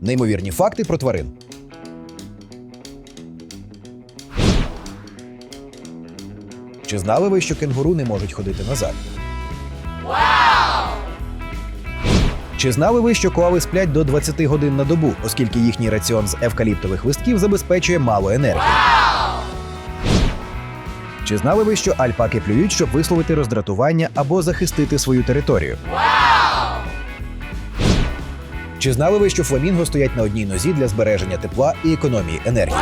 Неймовірні факти про тварин. Чи знали ви, що кенгуру не можуть ходити назад? Чи знали ви, що коали сплять до 20 годин на добу, оскільки їхній раціон з евкаліптових листків забезпечує мало енергії? Чи знали ви, що альпаки плюють, щоб висловити роздратування або захистити свою територію? Чи знали ви, що фламінго стоять на одній нозі для збереження тепла і економії енергії?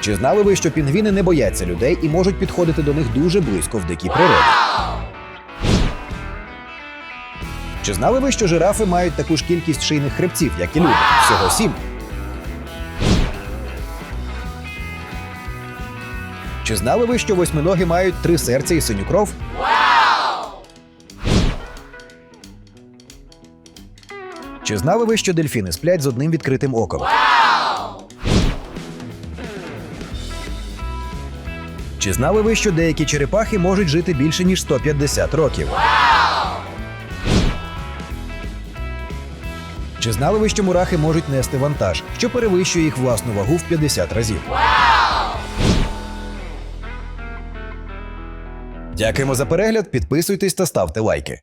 Чи знали ви, що пінгвіни не бояться людей і можуть підходити до них дуже близько в дикій природі? Чи знали ви, що жирафи мають таку ж кількість шийних хребців, як і люди? Всього сім. Чи знали ви, що восьминоги мають три серця і синю кров? Чи знали ви, що дельфіни сплять з одним відкритим оком? Чи знали ви, що деякі черепахи можуть жити більше ніж 150 років? Чи знали ви, що мурахи можуть нести вантаж, що перевищує їх власну вагу в 50 разів? Дякуємо за перегляд, підписуйтесь та ставте лайки.